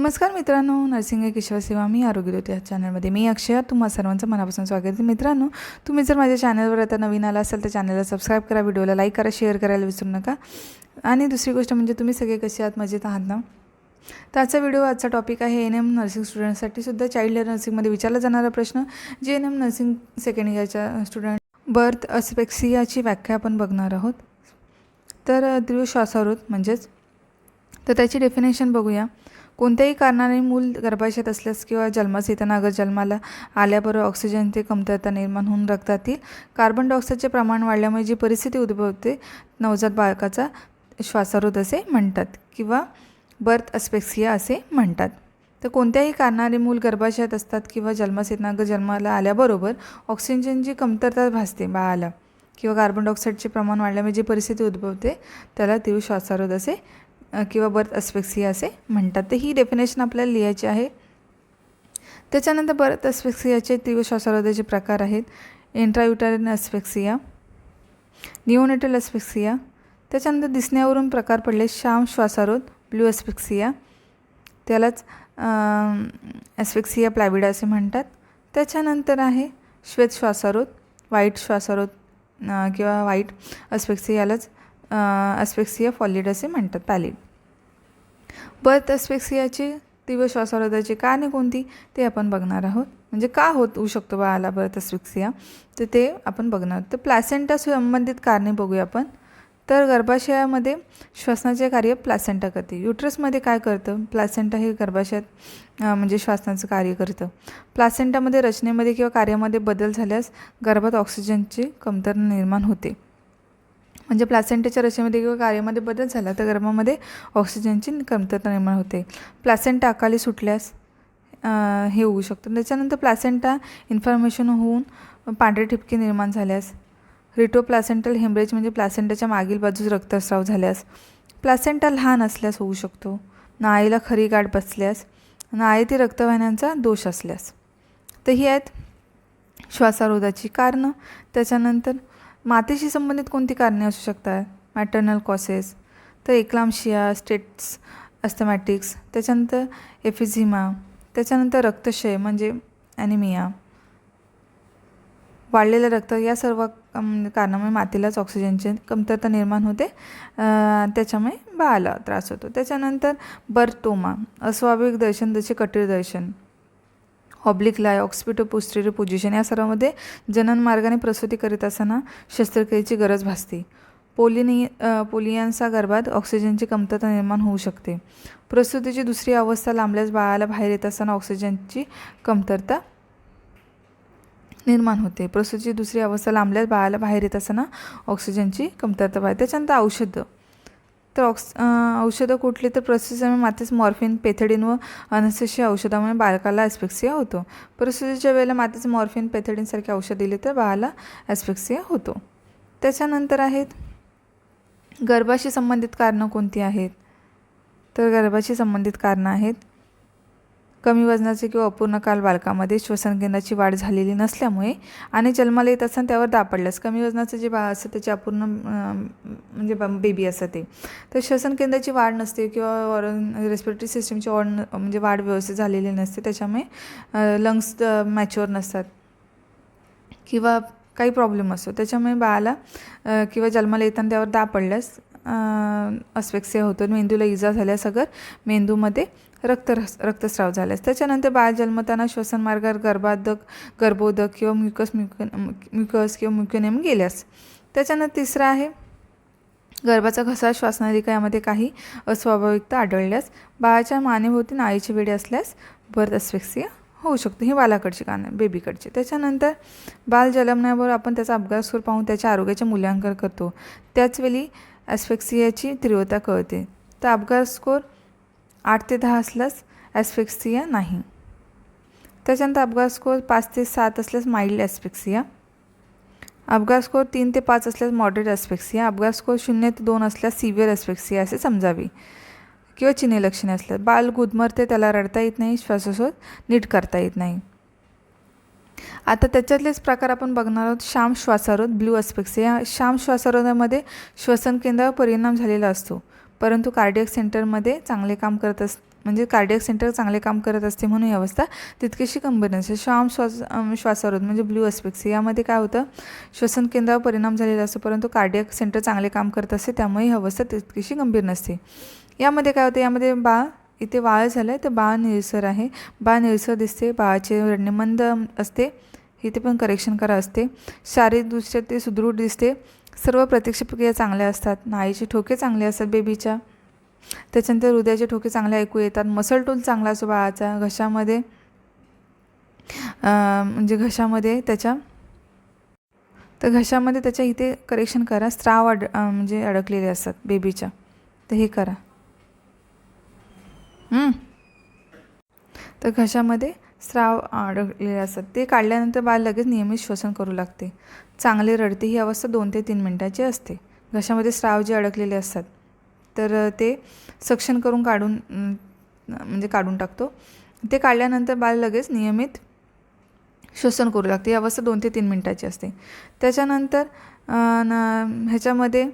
नमस्कार मित्रांनो नर्सिंग किशोर सेवा मी आरोग्य या चॅनलमध्ये. मी अक्षय तुम्हा सर्वांचं मनापासून स्वागत आहे. मित्रांनो तुम्ही जर माझ्या चॅनलवर आता नवीन आला असाल तर चॅनलला सबस्क्राईब करा व्हिडिओला लाईक करा शेअर करायला विसरू नका. आणि दुसरी गोष्ट म्हणजे तुम्ही सगळे कसे आहात मजेत आहात ना? तर आजचा व्हिडिओ आजचा टॉपिक आहे एन एम नर्सिंग स्टुडंटसाठी सुद्धा चाइल्ड नर्सिंगमध्ये विचारला जाणारा प्रश्न. G N M nursing second इयरच्या स्टुडंट बर्थ अस्पेक्सियाची व्याख्या आपण बघणार आहोत. तर तीव्र श्वासारोध म्हणजेच तर त्याची डेफिनेशन बघूया. कोणत्याही कारणाने मूल गर्भाशयात असल्यास किंवा जन्मास येताना अगर जन्माला आल्याबरोबर ऑक्सिजनचे कमतरता निर्माण होऊन रक्तातील कार्बन डायऑक्साईडचे प्रमाण वाढल्यामुळे जी परिस्थिती उद्भवते नवजात बाळकाचा श्वासारोध असे म्हणतात किंवा बर्थ अस्पेक्सिया असे म्हणतात. तर कोणत्याही कारणाने मूल गर्भाशयात असतात किंवा जन्मास येताना अगर जन्माला आल्याबरोबर ऑक्सिजनची कमतरता भासते बाळाला किंवा कार्बन डायऑक्साईडचे प्रमाण वाढल्यामुळे जी परिस्थिती उद्भवते त्याला तीव्र श्वासारोध असे किंवा बर्थ अस्पेक्सिया असे म्हणतात. तर ही डेफिनेशन आपल्याला लिहायची आहे. त्याच्यानंतर बर्थ अस्पेक्सियाचे तीव्र श्वासारोधाचे प्रकार आहेत. इंट्रायुटारिन अस्पेक्सिया निओनेटल अस्पेक्सिया त्याच्यानंतर दिसण्यावरून प्रकार पडले श्याम श्वासारोध ब्ल्यू अस्पेक्सिया त्यालाच ॲस्पेक्सिया प्लॅविडा असे म्हणतात. त्याच्यानंतर आहे श्वेत श्वासारोध व्हाईट श्वासारोध किंवा व्हाईट अस्पेक्सियालाच अस्पेक्सिया फॉलिड असे म्हणतात पॅलिड बर्थ अस्पेक्सियाची तीव्र श्वासारोधाची कारणे कोणती ते आपण बघणार आहोत. म्हणजे का होत होऊ शकतो बाळाला बर्थ अस्पेक्सिया तर ते आपण बघणार. आहोत तर प्लॅसेंटा संबंधित कारणे बघूया आपण. तर गर्भाशयामध्ये श्वसनाचे कार्य प्लॅसेंटा करते. युट्रसमध्ये काय करतं? प्लॅसेंटा हे गर्भाशयात म्हणजे श्वासनाचं कार्य करतं. प्लॅसेंटामध्ये रचनेमध्ये किंवा कार्यामध्ये बदल झाल्यास गर्भात ऑक्सिजनची कमतरता निर्माण होते. म्हणजे प्लॅसेंटाच्या रचनेमध्ये किंवा कार्यामध्ये बदल झाला तर गर्भामध्ये ऑक्सिजनची कमतरता निर्माण होते. प्लॅसेंटा अकाली सुटल्यास हे होऊ शकतं. त्याच्यानंतर प्लॅसेंटा इन्फॉर्मेशन होऊन पांढरे ठिपके निर्माण झाल्यास रिटोप्लॅसेंटल हेमरेज म्हणजे प्लॅसेंटाच्या मागील बाजूस रक्तस्राव झाल्यास प्लॅसेंटा लहान असल्यास होऊ शकतो. नाळीला खरी गाठ बसल्यास नाळीतील रक्तवाहिन्यांचा दोष असल्यास. तर ही आहेत श्वासारोधाची कारणं. त्याच्यानंतर मातेशी संबंधित कोणती कारणे असू शकतात? मॅटर्नल कॉसेस तर एक्लामशिया स्टेट्स अस्थमॅटिक्स त्याच्यानंतर एफिझिमा त्याच्यानंतर रक्तक्षय म्हणजे ॲनिमिया वाढलेलं रक्त या सर्व कारणामुळे मातेलाच ऑक्सिजनची कमतरता निर्माण होते. त्याच्यामुळे बाळाला त्रास होतो. त्याच्यानंतर बर्टोमा अस्वाभाविक दर्शन जसे कटीर दर्शन. Oblique lie occipito posterior position या सर्वामध्ये जनन मार्गाने प्रसूती करीत असताना शस्त्रक्रियेची गरज भासते. पोलिनी पोलियांचा गर्भात ऑक्सिजनची कमतरता निर्माण होऊ शकते. प्रसूतीची दुसरी अवस्था लांबल्यास बाळाला बाहेर येत असताना ऑक्सिजनची कमतरता निर्माण होते. प्रसूतीची दुसरी अवस्था लांबल्यास बाळाला बाहेर येत असताना ऑक्सिजनची कमतरता पाहिजे त्याच्यानंतर औषधं. तर ऑक्स औषधं कुठली तर प्रसूतीच्या मातेस मॉर्फिन पेथेडिन व अनसेशी औषधामुळे बालकाला ॲस्पेक्सिया होतो. प्रसूतीच्या वेळेला मातेचे मॉर्फिन पेथेडिनसारखे औषध दिले तर बाळाला ॲस्पेक्सिया होतो. त्याच्यानंतर आहेत गर्भाशी संबंधित कारणं कोणती आहेत? तर गर्भाशी संबंधित कारणं आहेत कमी वजनाचे किंवा अपूर्ण काल बालकामध्ये श्वसन केंद्राची वाढ झालेली नसल्यामुळे आणि जन्माला येत असताना त्यावर दाब पडल्यास कमी वजनाचं जे बाळ असतं त्याचे अपूर्ण म्हणजे बेबी असतं ते. तर श्वसन केंद्राची वाढ नसते किंवा रेस्पिरेटरी सिस्टमची ऑन न- म्हणजे वाढ व्यवस्थित झालेली नसते त्याच्यामुळे लंग्स मॅच्युअर नसतात. किंवा काही प्रॉब्लेम असतो त्याच्यामुळे बाळाला किंवा जन्माला येताना त्यावर दाब पडल्यास अस्पेक्सिया होतो मेंदूला इजा झाल्यास अगर मेंदूमध्ये रक्त रक्तस्राव झाल्यास. त्याच्यानंतर बाळ जन्मताना श्वसन मार्गावर गर्भादक गर्भोदक किंवा म्युकस म्युक म्युकस किंवा म्युकनेम गेल्यास. त्याच्यानंतर तिसरं आहे गर्भाचा घसा श्वासनलिका यामध्ये काही अस्वाभाविकता आढळल्यास बाळाच्या मानेभोवती नाळीची वेडी असल्यास बर्थ अस्वेक्सिया होऊ शकतो. ही बालाकडची कारणं बेबीकडची. त्याच्यानंतर बाल जन्मण्याबरोबर आपण त्याचा अपघात स्कोर पाहून त्याच्या आरोग्याचे मूल्यांकन करतो. त्याचवेळी ॲस्फेक्सियाची तीव्रता कळते. तर अपघात स्कोर आठ ते दहा असल्यास ॲस्फेक्सिया नाही. त्याच्यानंतर अपघात स्कोर पाच ते सात असल्यास माइल्ड ॲस्फेक्सिया. अपघात स्कोर तीन ते पाच असल्यास मॉडरेट ॲस्फेक्सिया. अपघात स्कोर शून्य ते दोन असल्यास सिव्हिअर ॲस्फेक्सिया असे समजावी. किंवा चिन्हे लक्षणे असल्यास. बाल गुदमरते त्याला रडता येत नाही श्वासोश्वास नीट करता येत नाही. आता त्याच्यातलेच प्रकार आपण बघणार आहोत. श्याम श्वासारोध ब्ल्यू अस्पेक्सिया श्याम श्वासारोधामध्ये श्वसन केंद्रावर परिणाम झालेला असतो. परंतु कार्डियक सेंटरमध्ये चांगले काम करत अस म्हणजे कार्डियक सेंटर चांगले काम करत असते म्हणून ही अवस्था तितकीशी गंभीर नसते. श्वाम श्वास श्वासारोध म्हणजे ब्ल्यू अस्पेक्स. यामध्ये काय होतं? श्वसन केंद्रावर परिणाम झालेला असतो परंतु कार्डियक सेंटर चांगले काम करत असते त्यामुळे ही अवस्था तितकीशी गंभीर नसते. यामध्ये काय होतं? यामध्ये बाळ इथे वाळ झालं आहे तर बाळ निळसर आहे. बाळ निळसर दिसते बाळाचे रडणे मंद असते. इथे पण करेक्शन करा असते. शारीरिकदृष्ट्या ते सुदृढ दिसते. सर्व प्रत्यक्ष प्रक्रिया चांगल्या असतात. नाळीचे ठोके चांगले असतात बेबीच्या. त्याच्यानंतर हृदयाचे ठोके चांगले ऐकू येतात. मसल टोल चांगला असतो बाळाचा. घशामध्ये म्हणजे घशामध्ये त्याच्या तर घशामध्ये त्याच्या इथे करेक्शन करा. स्त्राव अड म्हणजे अडकलेले असतात बेबीच्या. तर हे करा. तर घशामध्ये स्राव अडकलेले असतात. ते काढल्यानंतर बाळ लगेच नियमित श्वसन करू लागते. चांगले रडते ही अवस्था दोन ते तीन मिनटाची असते. घशामध्ये स्राव जे अडकलेले असतात तर ते सक्शन करून काढून म्हणजे काढून टाकतो. ते काढल्यानंतर बाळ लगेच नियमित श्वसन करू लागते. ही अवस्था दोन ते तीन मिनटाची असते. त्याच्यानंतर न ह्याच्यामध्ये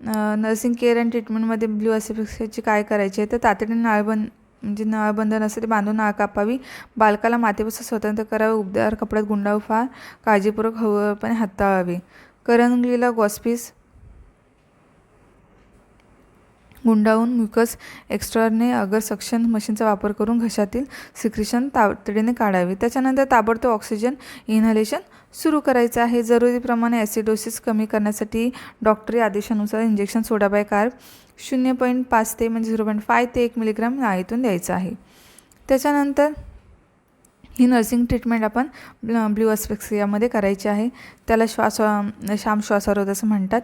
नर्सिंग केअर अँड ट्रीटमेंटमध्ये ब्ल्यू असेपेक्षाची काय करायची आहे? तर तातडीने नाळबंद म्हणजे नळबंधन असते ते बांधून नाळ कापावी. बालकाला मातेपासून स्वतंत्र करावे. उबदार कपड्यात गुंडाळू फार काळजीपूर्वक हळूहळूपणे हाताळावे. करंगलीला गॉस्पीस गुंडाळून म्युकस एक्स्ट्राने अगर सक्शन मशीनचा वापर करून घशातील सिक्रिशन तातडीने काढावे. त्याच्यानंतर ताबडतोब ऑक्सिजन इन्हलेशन सुरू करायचं आहे. जरुरीप्रमाणे ॲसिडोसिस कमी करण्यासाठी डॉक्टरी आदेशानुसार इंजेक्शन सोडा बाय कार्ब शून्य पॉईंट पाच ते म्हणजे झिरो पॉईंट फाय ते एक मिलीग्राम नाळीतून द्यायचं आहे. त्याच्यानंतर ही नर्सिंग ट्रीटमेंट आपण ब्ल ब्ल्यू अस्पेक्सियामध्ये करायची आहे. त्याला श्वास श्याम श्वासारोध असं म्हणतात.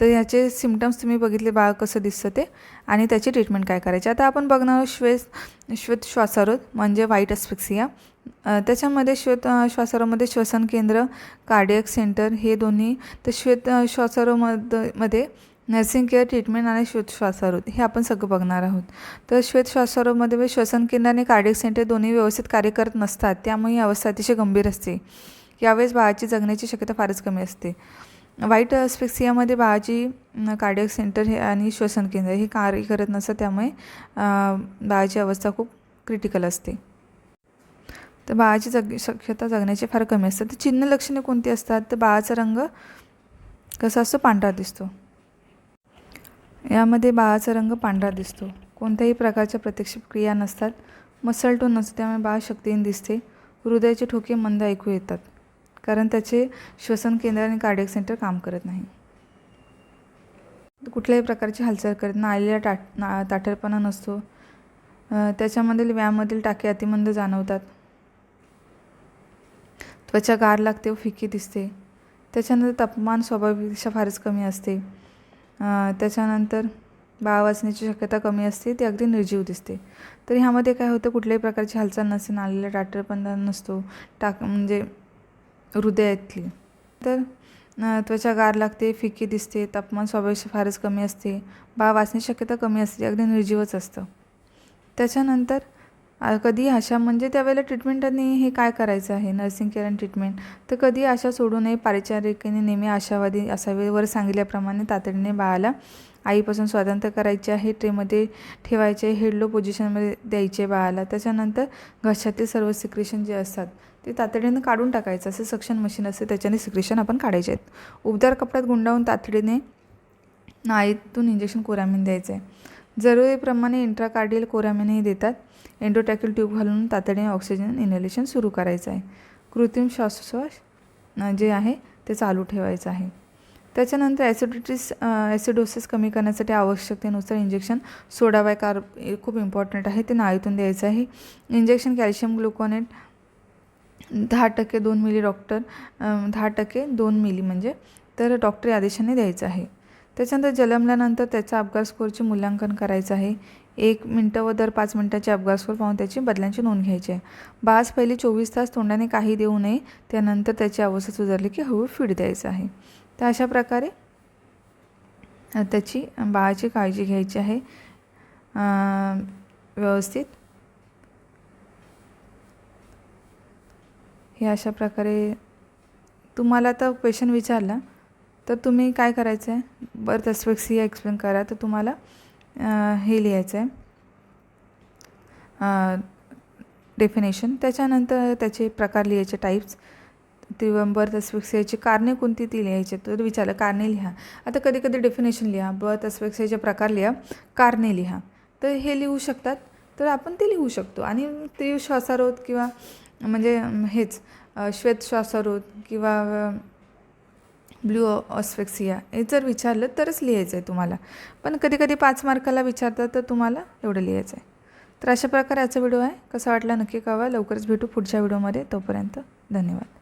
तर ह्याचे सिमटम्स तुम्ही बघितले बाळ कसं दिसतं ते. आणि त्याची ट्रीटमेंट काय करायची? आता आपण बघणार आहोत श्वेत श्वेत श्वासारोध म्हणजे व्हाईट अस्पेक्सिया त्याच्यामध्ये श्वेत श्वासारोमध्ये श्वसन केंद्र कार्डियक सेंटर हे दोन्ही. तर श्वेत श्वासारोमध्ये मध्ये नर्सिंग केअर ट्रीटमेंट आणि श्वेत श्वासारोध हे आपण सगळं बघणार आहोत. तर श्वेत श्वासारोमध्ये श्वसन केंद्र आणि कार्डियक सेंटर दोन्ही व्यवस्थित कार्य करत नसतात. त्यामुळे ही अवस्था अतिशय गंभीर असते. यावेळेस बाळाची जगण्याची शक्यता फारच कमी असते. वाईट स्पेक्सियामध्ये बाळाची कार्डियक सेंटर हे आणि श्वसन केंद्र हे कार्य करत नसतं त्यामुळे बाळाची अवस्था खूप क्रिटिकल असते. तर बाळाची जग शक्यता जगण्याची फार कमी असते. तर चिन्ह लक्षणे कोणती असतात? तर बाळाचा रंग कसा असतो? पांढरा दिसतो. यामध्ये बाळाचा रंग पांढरा दिसतो. कोणत्याही प्रकारच्या प्रत्यक्ष क्रिया नसतात. मसल टोन नसतो त्यामुळे बाळ शक्तीहीन दिसते. हृदयाचे ठोके मंद ऐकू येतात. कारण त्याचे श्वसन केंद्र आणि कार्डियक सेंटर काम करत नाही. कुठल्याही प्रकारची हालचाल करत नाळीला टाट ना ताठरपणा नसतो. त्याच्यामधील व्यायाममधील टाके अतिमंद जाणवतात. त्वचा गार लागते व फिकी दिसते. त्याच्यानंतर तापमान स्वाभाविकपेक्षा फारच कमी असते. त्याच्यानंतर बाळ वाचण्याची शक्यता कमी असते. ती अगदी निर्जीव दिसते. तर ह्यामध्ये काय होतं? कुठल्याही प्रकारची हालचाल नसते नालीला टाटरपणा नसतो. टाक म्हणजे हृदयातली. तर त्वचा गार लागते फिकी दिसते तापमान स्वाभाविक फारच कमी असते बाळ वाचण्याची शक्यता कमी असते अगदी निर्जीवच असतं. त्याच्यानंतर कधी आशा म्हणजे त्यावेळेला ट्रीटमेंटाने हे काय करायचं आहे? नर्सिंग केअर आणि ट्रीटमेंट तर कधी आशा सोडू नये पारिचारिकेने नेहमी आशावादी असावे वर सांगितल्याप्रमाणे तातडीने बाळाला आईपासून स्वातंत्र्य करायचे आहे ट्रेमध्ये ठेवायचे हेडलो पोझिशनमध्ये द्यायचे बाळाला. त्याच्यानंतर घशातील सर्व सिक्रेशन जे असतात ते तातडीनं काढून टाकायचं. असं सक्शन मशीन असते त्याच्याने सिक्रेशन आपण काढायचे आहेत. उबदार कपड्यात गुंडाळून तातडीने नाळीतून इंजेक्शन कोरामिन द्यायचं. आहे जरुरीप्रमाणे इंट्राकार्डियल कोरामिनही देतात. एन्डोटॅक्युल ट्यूब घालून तातडीने ऑक्सिजन इनहेलेशन सुरू करायचं आहे. कृत्रिम श्वासोश्वास जे आहे ते चालू ठेवायचं आहे. त्याच्यानंतर ॲसिडिटीस ॲसिडोसिस कमी करण्यासाठी आवश्यकतेनुसार इंजेक्शन सोडावाय कार्ब खूप इम्पॉर्टंट आहे. ते नाळीतून द्यायचं आहे. इंजेक्शन कॅल्शियम ग्लुकोनेट दहा टक्के दोन मिली डॉक्टर दहा टक्के दोन मिली म्हणजे तर डॉक्टरी आदेशाने द्यायचं आहे. त्याच्यानंतर जन्मल्यानंतर त्याचा अपघात स्कोरचे मूल्यांकन करायचं आहे. एक मिनटं व दर पाच मिनटाचे अपघात स्कोर पाहून त्याची बदलांची नोंद घ्यायची आहे. बास पहिले चोवीस तास तोंडाने काही देऊ नये त्यानंतर त्याची अवस्था सुधारली की हळू फीड द्यायचं आहे. तर अशा प्रकारे त्याची बाळाची काळजी घ्यायची आहे. व्यवस्थित. हे अशा प्रकारे तुम्हाला आता क्वेश्चन विचारला तर तुम्ही काय करायचं आहे बर्थ अस्पेक्सिया एक्सप्लेन करा. तर तुम्हाला हे लिहायचं आहे डेफिनेशन त्याच्यानंतर त्याचे प्रकार लिहायचे टाईप्स ती बर्थ अस्फिक्सियाची कारणे कोणती ती लिहायची? तर विचारलं कारणे लिहा. आता कधी कधी डेफिनेशन लिहा बर्थ अस्फिक्सियाचे प्रकार लिहा. कारणे लिहा. तर हे लिहू शकतात. तर आपण ते लिहू शकतो. आणि ते श्वासारोध किंवा म्हणजे हेच श्वेत श्वासारोध किंवा ब्ल्यू ऑस्फेक्सिया हे जर विचारलं तरच लिहायचं आहे तुम्हाला. पण कधी कधी पाच मार्काला विचारतात तर तुम्हाला एवढं लिहायचं आहे तर अशा प्रकारे आजचा व्हिडिओ आहे. कसा वाटला नक्की कळवा. लवकरच भेटू पुढच्या व्हिडिओमध्ये. तोपर्यंत धन्यवाद.